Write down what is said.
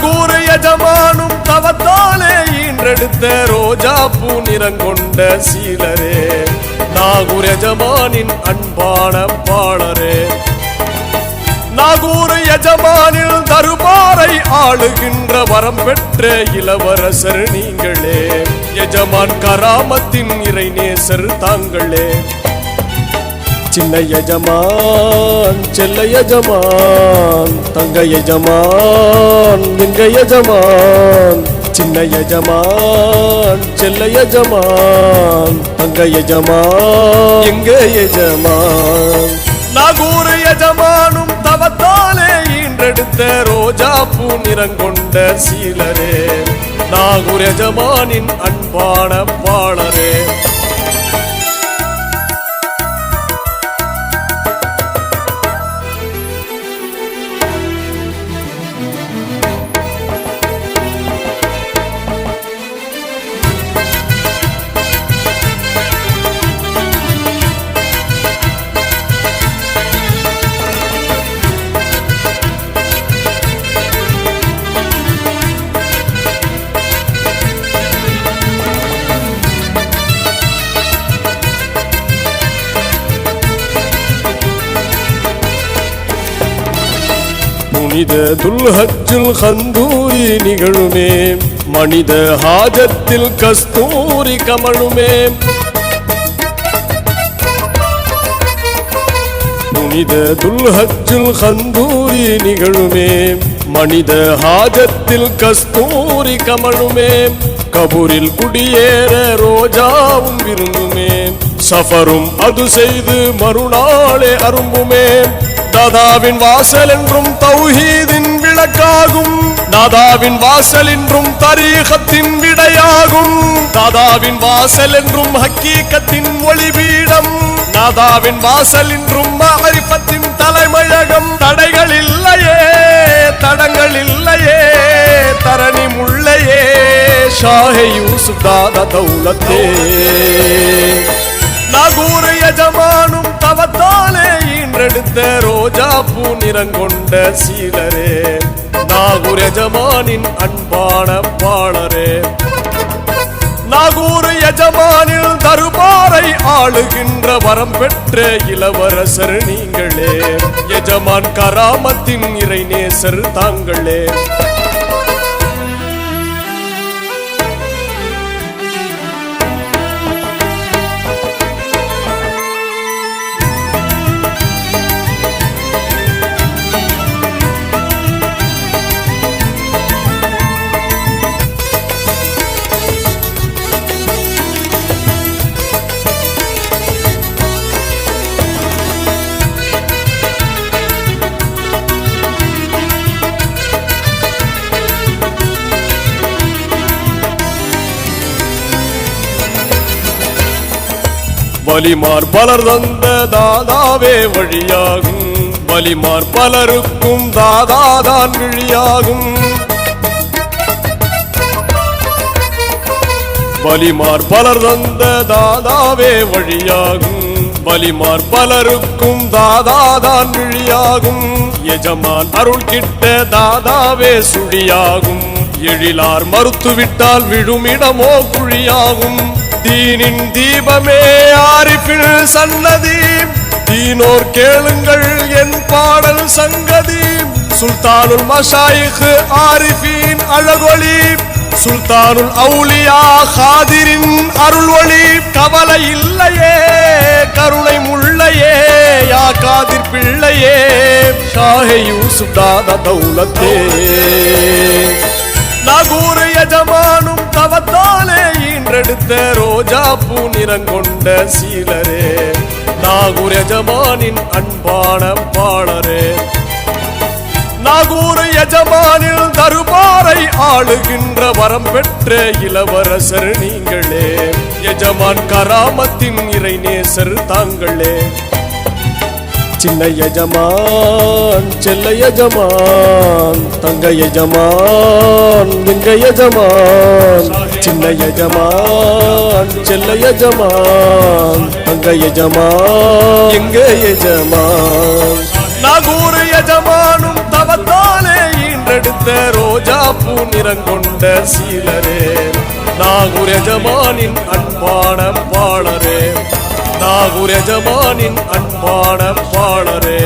நாகூர் எஜமானும் தவத்தாலே ஈன்றெடுத்த ரோஜா பூ நிறங்கொண்ட சீலரே. நாகூர் எஜமானின் அன்பான பாளரே. நாகூர் எஜமானில் தருமாறை ஆளுகின்ற வரம் பெற்ற இளவரசர் நீங்களே. எஜமான் கராமத்தின் இறைநேசர் தாங்களே. சின்ன எஜமான் செல்ல எஜமான் தங்க எஜமான் எங்க எஜமான். சின்ன எஜமான் செல்ல எஜமான் தங்க எஜமான் எங்க எஜமான். நாகூர் எஜமானும் தவத்தாலே ஈன்றெடுத்த ரோஜா பூ நிறங்கொண்ட சீலரே. நாகூர் எஜமானின் அன்பான புனித துல்ஹஜுல் கந்தூரி நிகழுமே. மனித ஹாஜத்தில் கஸ்தூரி கமழுமே. புனித துல்ஹஜுல் கந்தூரி நிகழுமே. மனித ஹாஜத்தில் கஸ்தூரி கமழுமே. கபூரில் குடியேற ரோஜாவும் விரும்புமே சஃபரும் அது செய்து மறுநாளே அரும்புமே. தாதாவின் வாசல் என்றும் தௌஹீதின் விளக்காகும். தாதாவின் வாசல் என்றும் தரீகத்தின் விடையாகும். தாதாவின் வாசல் என்றும் ஹக்கீக்கத்தின் ஒளிபீடம். நாதாவின் வாசல் என்றும் மாரிஃபத்தின் தலைமழகம் தடைகள் இல்லையே தடங்கள் இல்லையே தரணி முள்ளையே ஷாஹே யூசுப் தாதா தௌலத்தே. நகூர் எஜமானும் ஈன்றெடுத்த ரோஜா பூ நிறங்கொண்ட சீலரே. நாகூர் எஜமானின் அன்பான பாளரே நாகூர் எஜமானில் தருபாரை ஆளுகின்ற வரம் பெற்ற இளவரசர் நீங்களே. எஜமான் கராமத்தின் இறைநேசர் தாங்களே. பலிமார் பலர் தந்த தாதாவே வழியாகும். பலிமார் பலருக்கும் தாதாதான் விழியாகும் பலிமார் பலர் தந்த தாதாவே வழியாகும். பலிமார் பலருக்கும் தாதாதான் விழியாகும் எஜமான் அருள் கிட்ட தாதாவே சுழியாகும். எழிலார் மறுத்துவிட்டால் விழுமிடமோ குழியாகும். தீனின் தீபமே ஆரிப்பில் சன்னதி. தீனோர் கேளுங்கள் என் பாடல் சங்கதி. சுல்தானுல் மஷாயிக் ஆரிஃபின் அழகொலி சுல்தானுல் அவுலியா ஹாதிரின் அருள்வொளி. கவலை இல்லையே கருணை முள்ளையே யா காதிர் பிள்ளையே ஷாஹே யூசுப் தாதா தௌலத்தே. நகூர் எஜமானும் தவத்தாலே ஈன்றெடுத்த ரோஜா பூ நிறங்கொண்ட சீலரே. நாகூர் எஜமானின் அன்பான பாளரே. நாகூர் எஜமானில் தருபாரை ஆளுகின்ற வரம் பெற்ற இளவரசர் நீங்களே. எஜமான் கராமத்தின் இறைநேசர் தாங்களே. சின்ன எஜமான் செல்ல எஜமான் தங்க எஜமான் எங்க எஜமான். சின்ன எஜமான் செல்ல எஜமான் தங்க எஜமான் எங்க எஜமான். நாகூர் எஜமானும் தவத்தாலே ஈன்றெடுத்த ரோஜா பூ நிறங்கொண்ட சீலரே. நாகூர் எஜமானின் அன்பான பாடரே நாகூர் எஜமானின் அன்பான பாடரே.